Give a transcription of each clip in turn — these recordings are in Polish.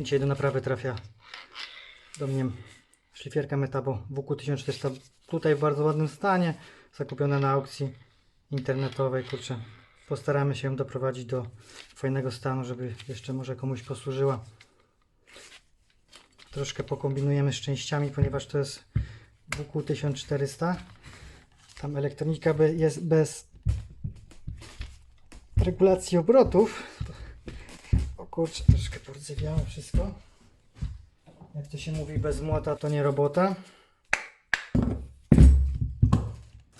Dzisiaj do naprawy trafia do mnie szlifierka Metabo WQ1400. Tutaj w bardzo ładnym stanie. Zakupiona na aukcji internetowej. Kurczę, postaramy się ją doprowadzić do fajnego stanu, żeby jeszcze może komuś posłużyła. Troszkę pokombinujemy z częściami, ponieważ to jest WQ1400. Tam elektronika jest bez regulacji obrotów. Kurczę, troszkę porzewiało wszystko. Jak to się mówi, bez młota to nie robota.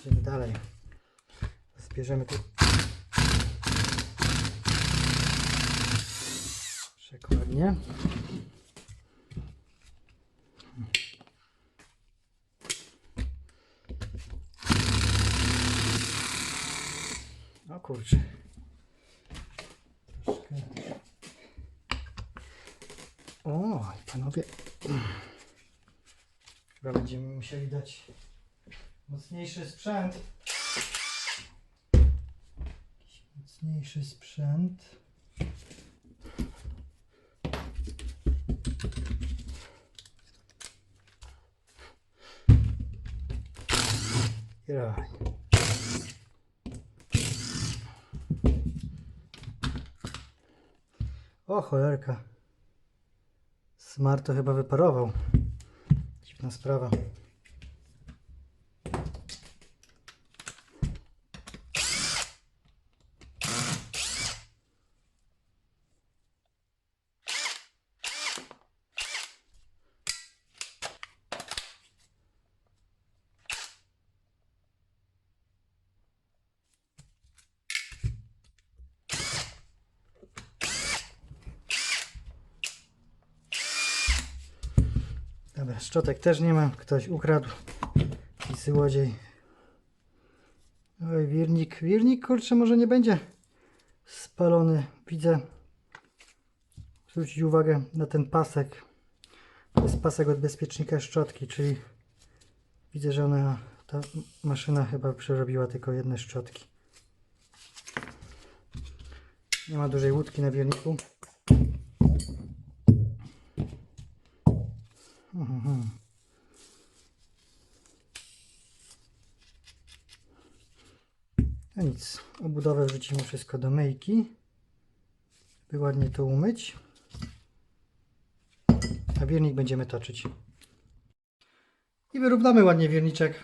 Idziemy dalej. Zbierzemy tu przekładnie. O kurczę. Troszkę. O, panowie. Chyba będziemy musieli dać mocniejszy sprzęt. Jakiś mocniejszy sprzęt. Jaj. O cholerka. Smart to chyba wyparował. Dziwna sprawa. Dobra, szczotek też nie ma. Ktoś ukradł. I złodziej. Oj, wirnik. Wirnik, kurczę, może nie będzie spalony. Widzę. Zwrócić uwagę na ten pasek. To jest pasek od bezpiecznika szczotki, czyli widzę, że ona, ta maszyna chyba przerobiła tylko jedne szczotki. Nie ma dużej łódki na wirniku. Nic, obudowę wrzucimy wszystko do myjki, by ładnie to umyć. A wiernik będziemy toczyć. I wyrównamy ładnie wierniczek.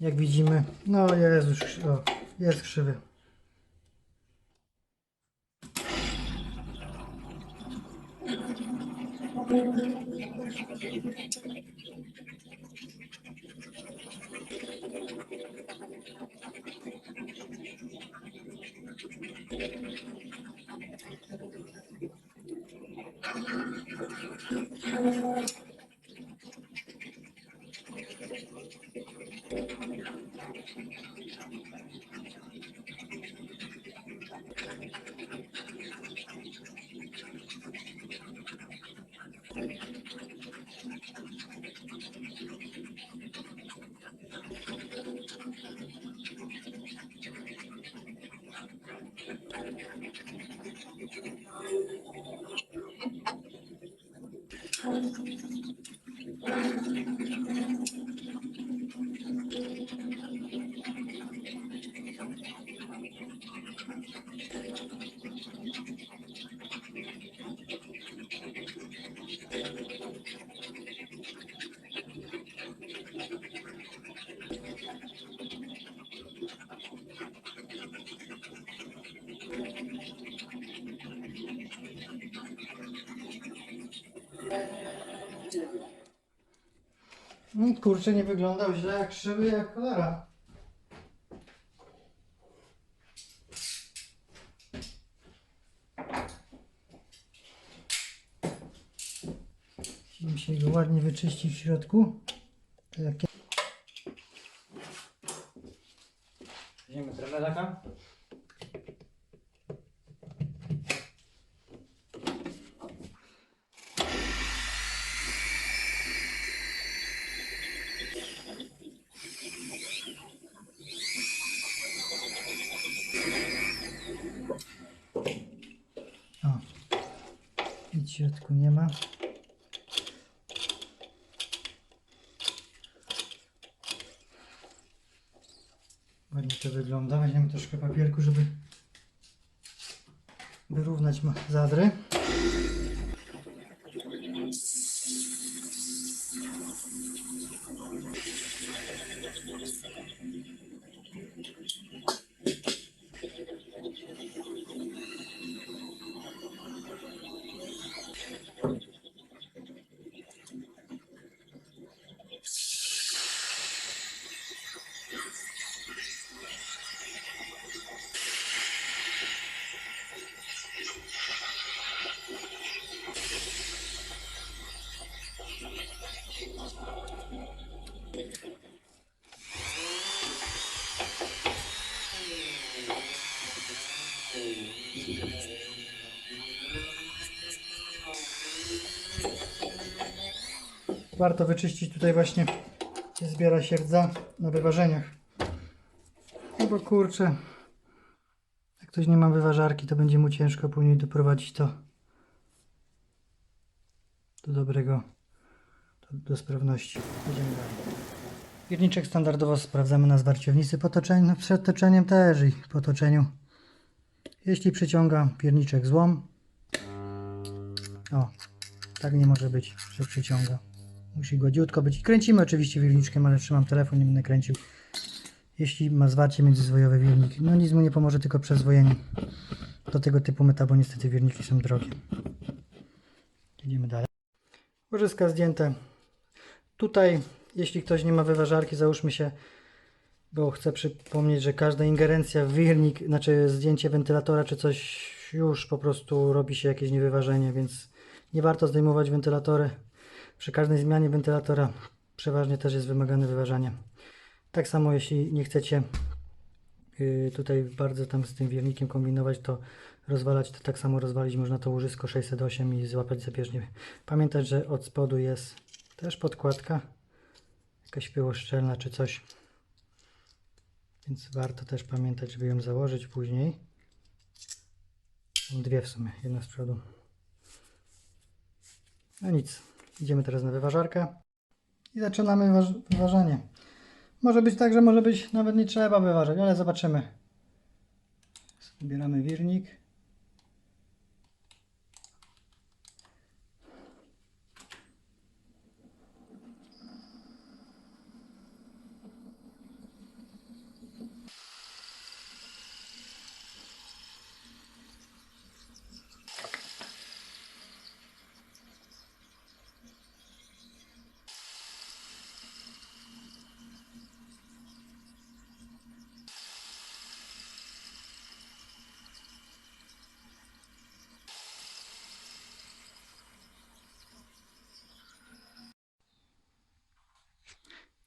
Jak widzimy, no jest już, o, jest krzywy. 何? No kurczę, nie wyglądał źle jak krzywy jak cholera. Musimy go ładnie wyczyścić w środku. Tak jak Weźmiemy tremedaka. O. Nic w środku nie ma. Ładnie to wygląda. Weźmiemy troszkę papierku, żeby wyrównać zadry. Warto wyczyścić tutaj właśnie, gdzie zbiera się rdza na wyważeniach. No bo kurczę, jak ktoś nie ma wyważarki, to będzie mu ciężko później doprowadzić to do dobrego, do, do sprawności. Idziemy dalej. Pierniczek standardowo sprawdzamy na zwarciownicy po toczeniu, no przed toczeniem też i po toczeniu. Jeśli przyciąga pierniczek złom, o, tak nie może być, że przyciąga. Musi gładziutko być. Kręcimy oczywiście wirniczkiem, ale trzymam telefon, nie będę kręcił. Jeśli ma zwarcie międzyzwojowe wirniki. No nic mu nie pomoże, tylko przezwojenie. Do tego typu meta, bo niestety wirniki są drogie. Idziemy dalej. Łożyska zdjęte. Tutaj, jeśli ktoś nie ma wyważarki, załóżmy się, bo chcę przypomnieć, że każda ingerencja w wirnik, znaczy zdjęcie wentylatora czy coś już po prostu robi się jakieś niewyważenie, więc nie warto zdejmować wentylatory. Przy każdej zmianie wentylatora przeważnie też jest wymagane wyważanie. Tak samo jeśli nie chcecie yy, tutaj bardzo tam z tym wiernikiem kombinować, to rozwalać, to tak samo rozwalić można to łożysko 608 i złapać zabieżnie. Pamiętać, że od spodu jest też podkładka, jakaś pyłoszczelna czy coś. Więc warto też pamiętać, żeby ją założyć później. Dwie w sumie, jedna z przodu. No nic, idziemy teraz na wyważarkę i zaczynamy wyważ wyważanie. Może być tak, że może być nawet nie trzeba wyważać, ale zobaczymy. Zbieramy wirnik.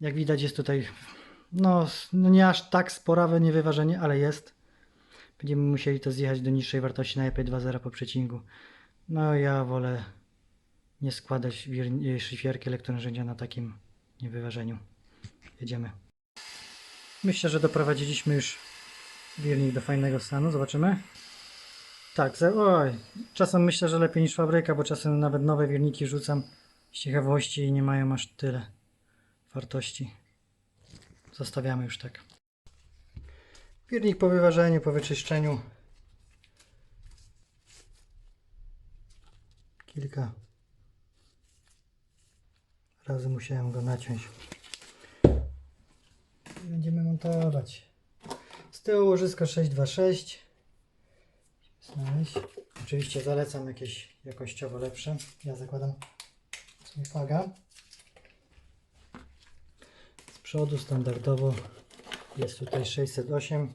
Jak widać jest tutaj no, no nie aż tak sporawe niewyważenie, ale jest. Będziemy musieli to zjechać do niższej wartości na EP2.0 po przecinku. No ja wolę nie składać wir- szyfierki elektronarzędzia na takim niewyważeniu. Jedziemy. Myślę, że doprowadziliśmy już wirnik do fajnego stanu. Zobaczymy. Tak, oj, czasem myślę, że lepiej niż fabryka, bo czasem nawet nowe wirniki rzucam z ciekawości i nie mają aż tyle wartości. Zostawiamy już tak. Piernik po wyważeniu, po wyczyszczeniu. Kilka razy musiałem go naciąć. I Będziemy montować. Z tyłu łożysko 626. Znaleźć. Oczywiście zalecam jakieś jakościowo lepsze. Ja zakładam sobie. Przodu standardowo jest tutaj 608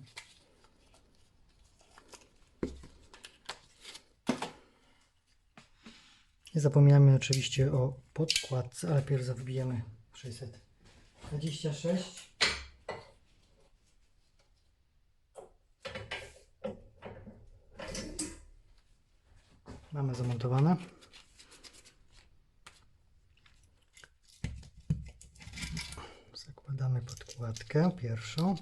Nie zapominamy oczywiście o podkładce, ale pierw wbijemy 626 Mamy zamontowane. Podkładkę pierwszą,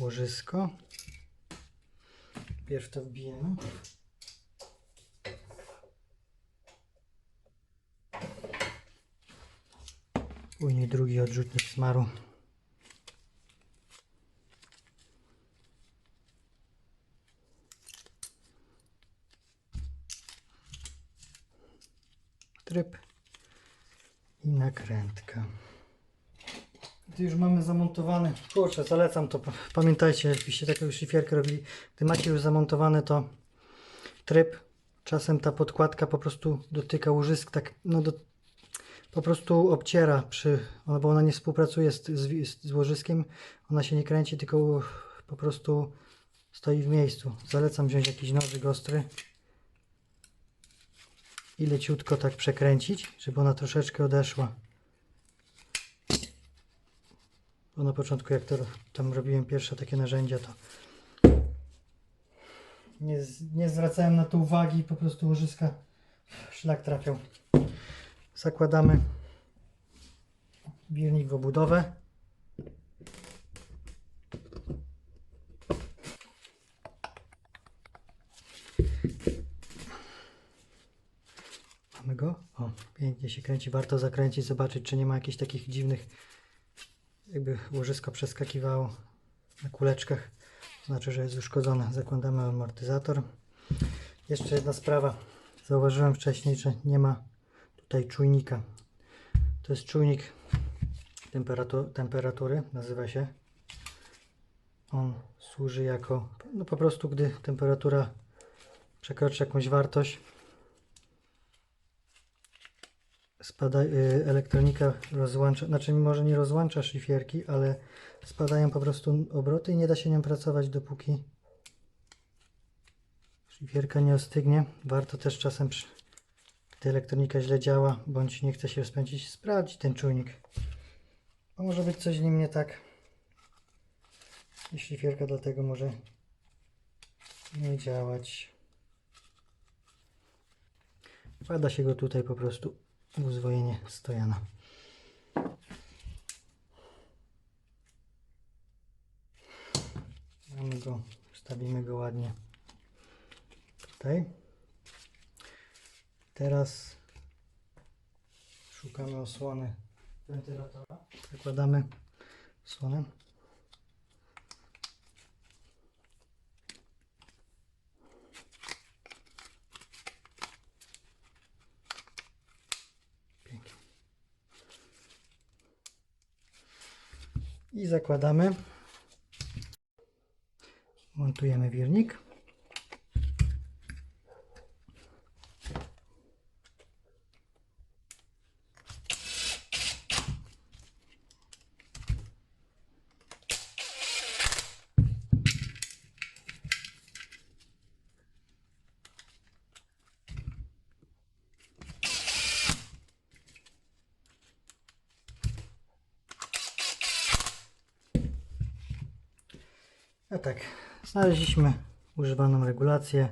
łożysko. Pierw to wbijemy. Później drugi odrzutnik smaru. Tryb i nakrętka. Gdy już mamy zamontowane, kurczę, zalecam to. Pamiętajcie, jakbyście taką szlifierkę robili, gdy macie już zamontowane to tryb, czasem ta podkładka po prostu dotyka łożysk, tak, no do, po prostu obciera przy, no bo ona nie współpracuje z, z, z łożyskiem, ona się nie kręci, tylko po prostu stoi w miejscu. Zalecam wziąć jakiś nożyk ostry i leciutko tak przekręcić, żeby ona troszeczkę odeszła. Bo na początku jak to tam robiłem pierwsze takie narzędzia, to nie, nie zwracałem na to uwagi, po prostu łożyska szlak trafiał. Zakładamy birnik w obudowę. Mamy go? O, pięknie się kręci. Warto zakręcić, zobaczyć, czy nie ma jakichś takich dziwnych, jakby łożysko przeskakiwało na kuleczkach. To znaczy, że jest uszkodzone. Zakładamy amortyzator. Jeszcze jedna sprawa. Zauważyłem wcześniej, że nie ma tutaj czujnika. To jest czujnik temperatu- temperatury, nazywa się. On służy jako, no po prostu gdy temperatura przekroczy jakąś wartość, spada, y, elektronika rozłącza, znaczy może nie rozłącza szlifierki, ale spadają po prostu obroty i nie da się nią pracować dopóki szlifierka nie ostygnie. Warto też czasem, gdy elektronika źle działa, bądź nie chce się rozpędzić, sprawdzić ten czujnik. Bo może być coś z nim nie tak. I szlifierka dlatego może nie działać. Wkłada się go tutaj po prostu uzwojenie stojana. Mamy go, wstawimy go ładnie tutaj. Teraz szukamy osłony wentylatora. Zakładamy osłonę. I zakładamy. Montujemy wirnik. A tak, znaleźliśmy używaną regulację.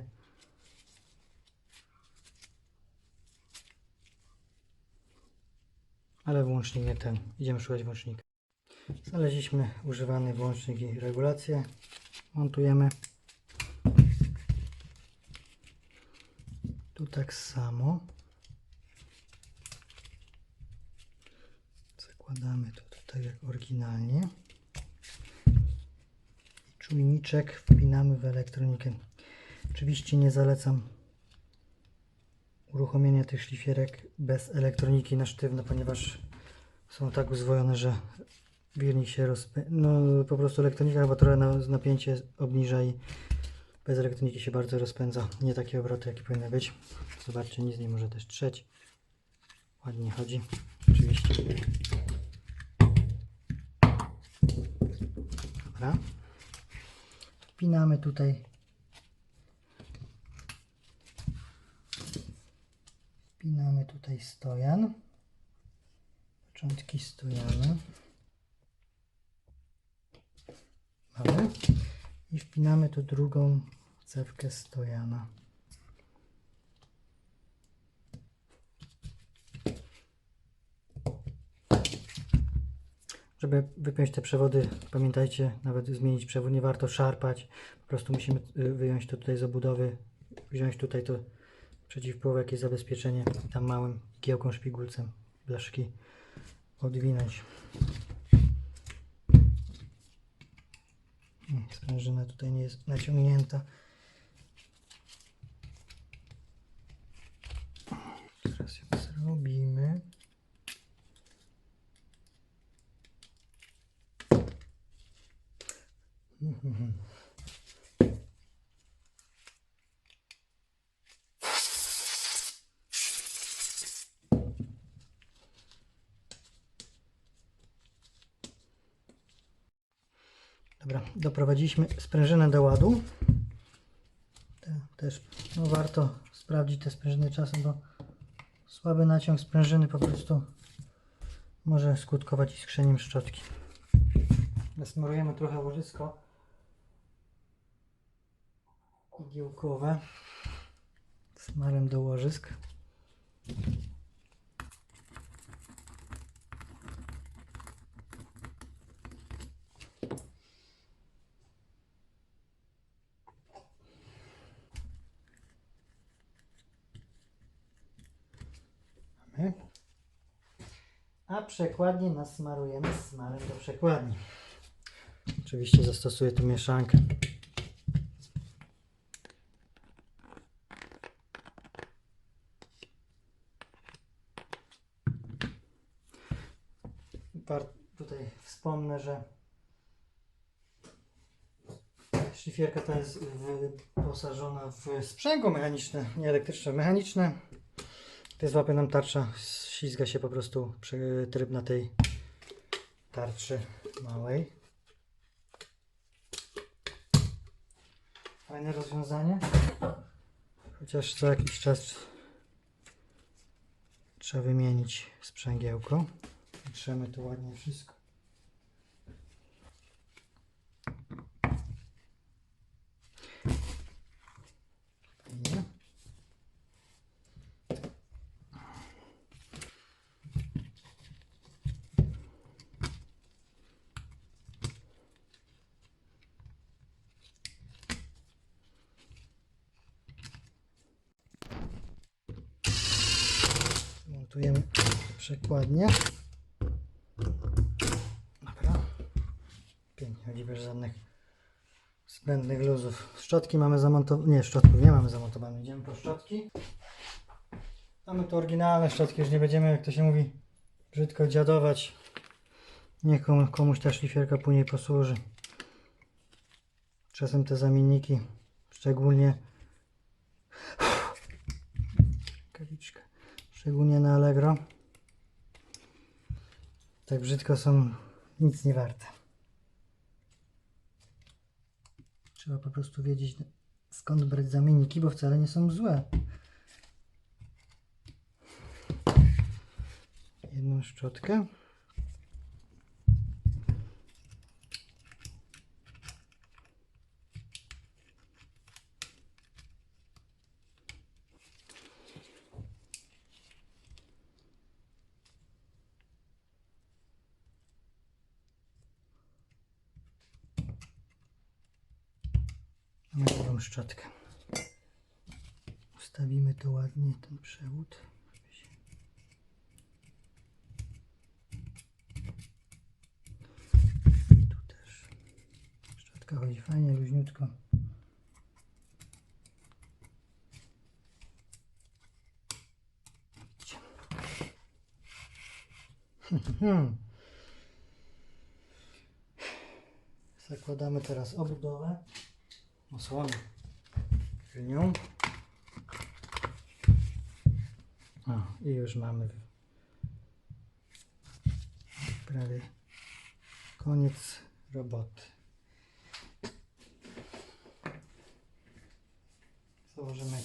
Ale włącznik nie ten. Idziemy szukać włącznika. Znaleźliśmy używany włącznik i regulację. Montujemy. Tu tak samo. Zakładamy to tutaj jak oryginalnie czujniczek wpinamy w elektronikę. Oczywiście nie zalecam uruchomienia tych szlifierek bez elektroniki na sztywno, ponieważ są tak uzwojone, że wirnik się rozpędza. No po prostu elektronika chyba trochę na, napięcie obniża i bez elektroniki się bardzo rozpędza. Nie takie obroty, jakie powinny być. Zobaczcie, nic nie może też trzeć. Ładnie chodzi. Oczywiście. Dobra. Wpinamy tutaj wpinamy tutaj stojan. Początki stojana. Mamy. I wpinamy tu drugą cewkę stojana. Żeby wypiąć te przewody, pamiętajcie, nawet zmienić przewód, nie warto szarpać. Po prostu musimy y, wyjąć to tutaj z obudowy, wziąć tutaj to przeciwpołowę, jakieś zabezpieczenie, tam małym giełką, szpigulcem, blaszki odwinąć. Sprężyna tutaj nie jest naciągnięta. Teraz ją zrobimy. Dobra, doprowadziliśmy sprężynę do ładu. Te, też no, warto sprawdzić te sprężyny czasem, bo słaby naciąg sprężyny po prostu może skutkować iskrzeniem szczotki. Nasmarujemy trochę łożysko igiełkowe smarem do łożysk. A przekładnie nasmarujemy smarem do przekładni. Oczywiście zastosuję tu mieszankę. Tutaj wspomnę, że szlifierka ta jest wyposażona w sprzęgło mechaniczne, nie elektryczne, mechaniczne. To złapie nam tarcza, ślizga się po prostu tryb na tej tarczy małej. Fajne rozwiązanie. Chociaż co jakiś czas trzeba wymienić sprzęgiełko. Trzemy tu ładnie wszystko. Montujemy przekładnie. Dobra. Pięknie, chodzi bez żadnych zbędnych luzów. Szczotki mamy zamontowane. Nie, szczotków nie mamy zamontowane. Idziemy po szczotki. Mamy tu oryginalne szczotki, już nie będziemy, jak to się mówi, brzydko dziadować. Niech komu- komuś ta szlifierka później posłuży. Czasem te zamienniki, szczególnie kawiczka, szczególnie na Allegro, tak brzydko są nic nie warte. Trzeba po prostu wiedzieć skąd brać zamienniki, bo wcale nie są złe. Jedną szczotkę. Mamy drugą szczotkę. Ustawimy to ładnie, ten się- I tu też. Szczotka chodzi fajnie, luźniutko. Hmm. Zakładamy teraz obudowę osłonę skrzynią. O, i już mamy prawie koniec roboty. Założymy.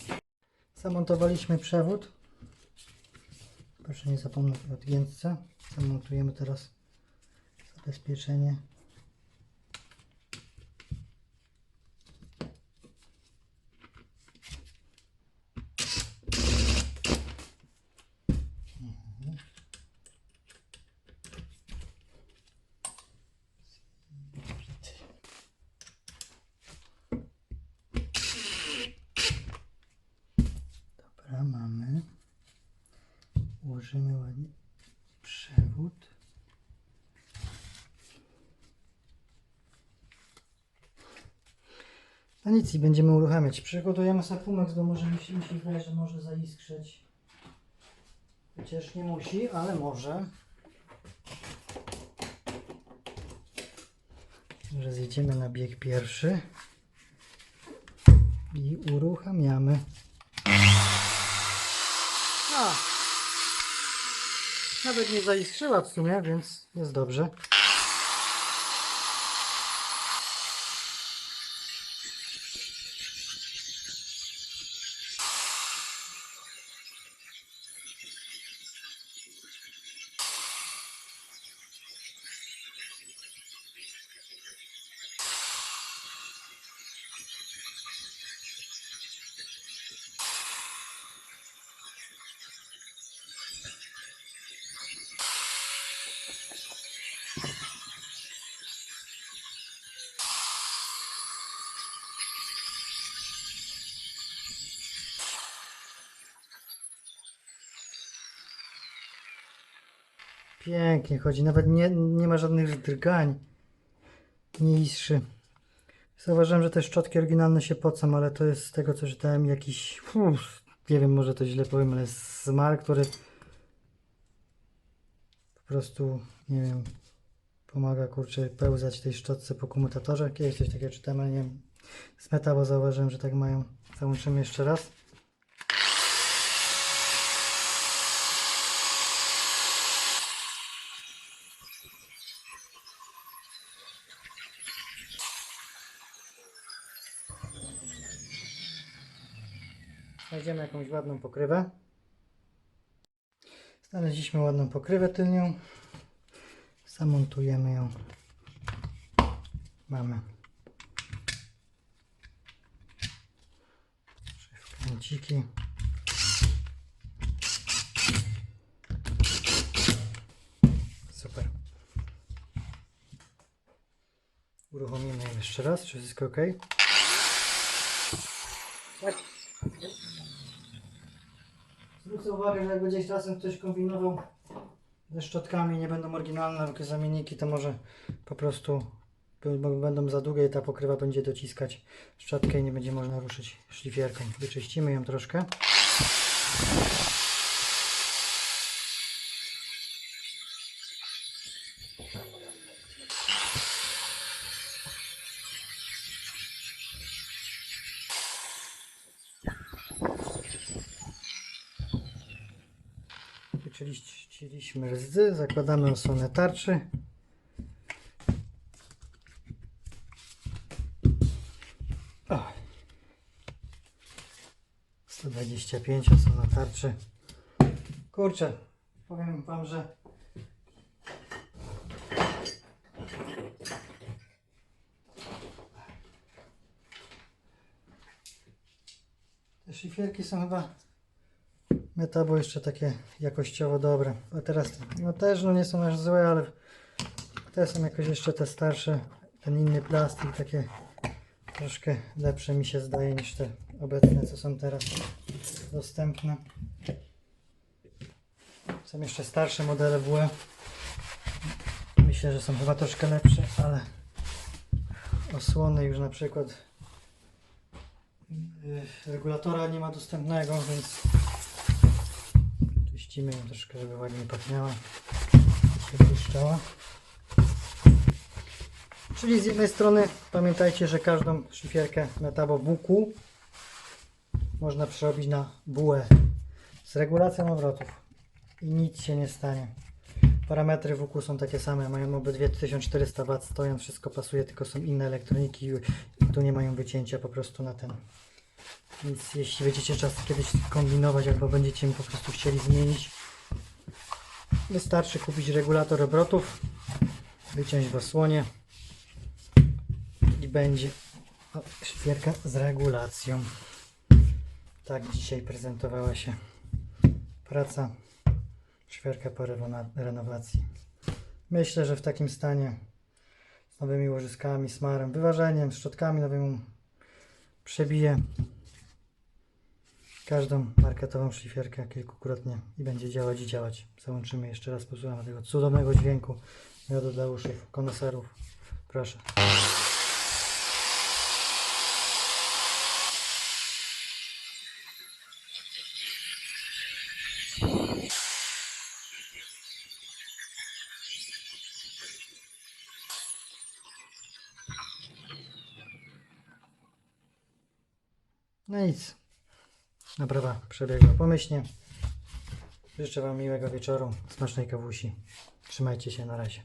Zamontowaliśmy przewód. Proszę nie zapomnieć o odgiętce. Zamontujemy teraz zabezpieczenie nic będziemy uruchamiać. Przygotujemy sobie bo może mi się, mi się wydaje, że może zaiskrzeć. Chociaż nie musi, ale może. Że zjedziemy na bieg pierwszy. I uruchamiamy. A. Nawet nie zaiskrzyła w sumie, więc jest dobrze. Pięknie chodzi, nawet nie, nie ma żadnych drgań. Nie iskrzy. Zauważyłem, że te szczotki oryginalne się pocą, ale to jest z tego co czytałem jakiś, uff, nie wiem, może to źle powiem, ale smar, który po prostu, nie wiem, pomaga kurczę pełzać tej szczotce po komutatorze. Kiedyś coś takiego czytałem, ale nie wiem. Z metalu zauważyłem, że tak mają. Załączymy jeszcze raz. Znajdziemy jakąś ładną pokrywę. Znaleźliśmy ładną pokrywę tylnią. Zamontujemy ją. Mamy. Trzy wkręciki. Super. Uruchomimy jeszcze raz, czy wszystko ok? Zwrócę uwagę, że jak gdzieś czasem ktoś kombinował ze szczotkami, nie będą oryginalne tylko zamienniki, to może po prostu będą za długie i ta pokrywa będzie dociskać szczotkę i nie będzie można ruszyć szlifierką. Wyczyścimy ją troszkę. Wyczyściliśmy rdzy, zakładamy osłonę tarczy. O. 125 osłona tarczy. Kurczę, powiem wam, że te szlifierki są chyba Meta było jeszcze takie jakościowo dobre. A teraz no też no nie są aż złe, ale te są jakoś jeszcze te starsze. Ten inny plastik takie troszkę lepsze mi się zdaje niż te obecne co są teraz dostępne. Są jeszcze starsze modele WE. Myślę, że są chyba troszkę lepsze, ale osłony już na przykład yy, regulatora nie ma dostępnego, więc Czyścimy ją troszkę, żeby ładnie pachniała i się błyszczała. Czyli z jednej strony pamiętajcie, że każdą szlifierkę metabo buku można przerobić na bułę z regulacją obrotów i nic się nie stanie. Parametry WQ są takie same, mają obydwie 1400 W, stoją, wszystko pasuje, tylko są inne elektroniki i tu nie mają wycięcia po prostu na ten Więc jeśli będziecie czas kiedyś kombinować albo będziecie mi po prostu chcieli zmienić, wystarczy kupić regulator obrotów, wyciąć w osłonie i będzie o, szwierka z regulacją. Tak dzisiaj prezentowała się praca szwierka po renowacji. Myślę, że w takim stanie z nowymi łożyskami, smarem, wyważeniem, szczotkami nowymi przebije każdą marketową szlifierkę kilkukrotnie i będzie działać i działać. Załączymy jeszcze raz, posłuchamy tego cudownego dźwięku miodu dla uszu koneserów. Proszę. No nic. Naprawa przebiegła pomyślnie. Życzę Wam miłego wieczoru, smacznej kawusi. Trzymajcie się, na razie.